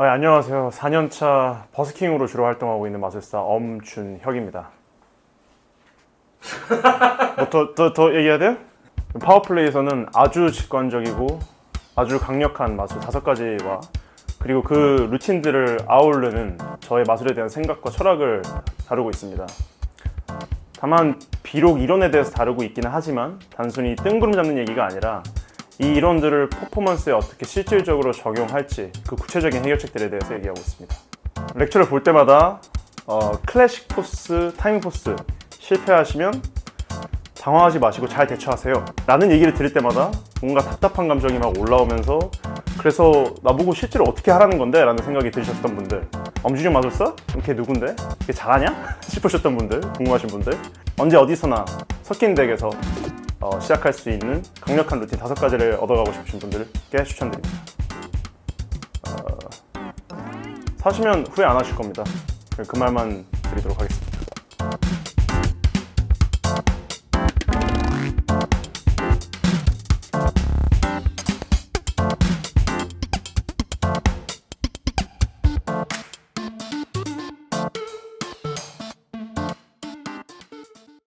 아, 예, 안녕하세요. 4년차 버스킹으로 주로 활동하고 있는 마술사 엄준혁입니다. 뭐 더, 더, 더 얘기해야 돼요? 파워플레이에서는 아주 직관적이고 아주 강력한 마술 다섯 가지와 그리고 그 루틴들을 아우르는 저의 마술에 대한 생각과 철학을 다루고 있습니다. 다만 비록 이론에 대해서 다루고 있기는 하지만 단순히 뜬구름 잡는 얘기가 아니라 이 이론들을 퍼포먼스에 어떻게 실질적으로 적용할지 그 구체적인 해결책들에 대해서 얘기하고 있습니다. 렉처를 볼 때마다 어, 클래식 포스, 타이밍 포스 실패하시면 당황하지 마시고 잘 대처하세요. 라는 얘기를 들을 때마다 뭔가 답답한 감정이 막 올라오면서 그래서 나보고 실제로 어떻게 하라는 건데? 라는 생각이 드셨던 분들 엄준영 마술사? 걔 누군데? 걔 잘하냐? 싶으셨던 분들 궁금하신 분들 언제 어디서나 섞인 덱에서 어, 시작할 수 있는 강력한 루틴 다섯 가지를 얻어가고 싶으신 분들께 추천드립니다. 어, 사시면 후회 안 하실 겁니다. 그 말만 드리도록 하겠습니다.